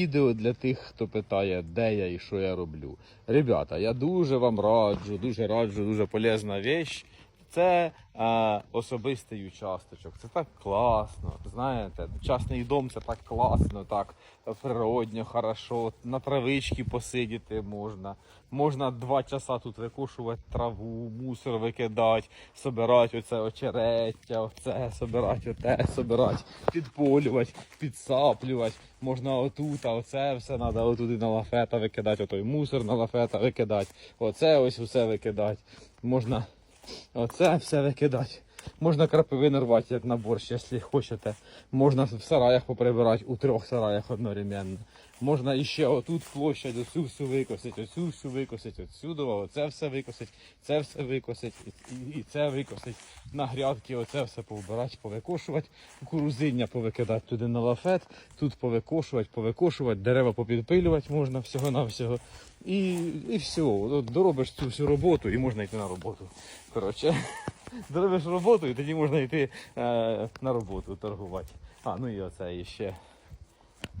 Відео для тих, хто питає, де я і що я роблю. Ребята, я дуже вам раджу, дуже раджу, дуже полезна вещь. Це е, особистий участочок. Це так класно. Знаєте, частний дом це так класно, так природньо, хорошо. На травичці посидіти можна. Можна два часа тут викошувати траву, мусор викидати, собирати оце очереття, оце, собирати оте, собирати, підполювати, підсаплювати. Можна отут, а оце все треба отуди на лафета викидати, отой мусор на лафета викидати, оце ось усе викидати. Можна оце все викидати. Можна крапивину рвати, як на борщ, якщо хочете. Можна в сараях поприбирати, у трьох сараях одновременно. Можна іще отут площадь, оцю всю викосить, оцю всю викосить, отсюди, оце все викосить, це все викосить, і, і це викосить. На грядки оце все повбирати, повикошувати, кукурузиння повикидати туди на лафет, тут повикошувати, повикошувати, дерева попідпилювати можна всього-навсього. І, і все, доробиш цю всю роботу і можна йти на роботу. Коротше, доробиш роботу і тоді можна йти е, на роботу торгувати. А, ну і оце іще.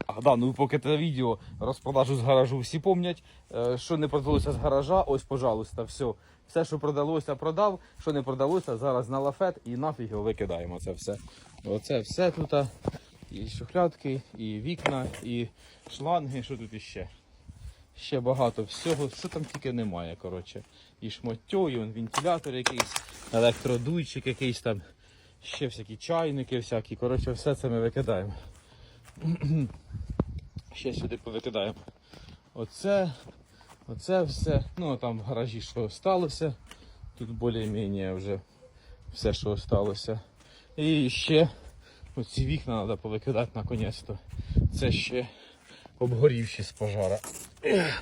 А, да, ну поки це відео розпродажу з гаражу всі помнять. Е, що не продалося з гаража, ось, пожалуйста, все. Все, що продалося, продав. Що не продалося, зараз на лафет і нафіг його викидаємо. Це все. Оце все тут. І шухлядки, і вікна, і шланги, що тут іще. Ще багато всього, що там тільки немає, коротше. І шмотьо, і вентилятор якийсь, електродуйчик якийсь там, ще всякі чайники, всякі. Коротше, все це ми викидаємо. Ще сюди повикидаємо. Оце, оце все. Ну там в гаражі що сталося. Тут більш-менш вже все, що сталося. І ще оці вікна треба повикидати наконець-то. Це ще обгорівші з пожара. Yeah.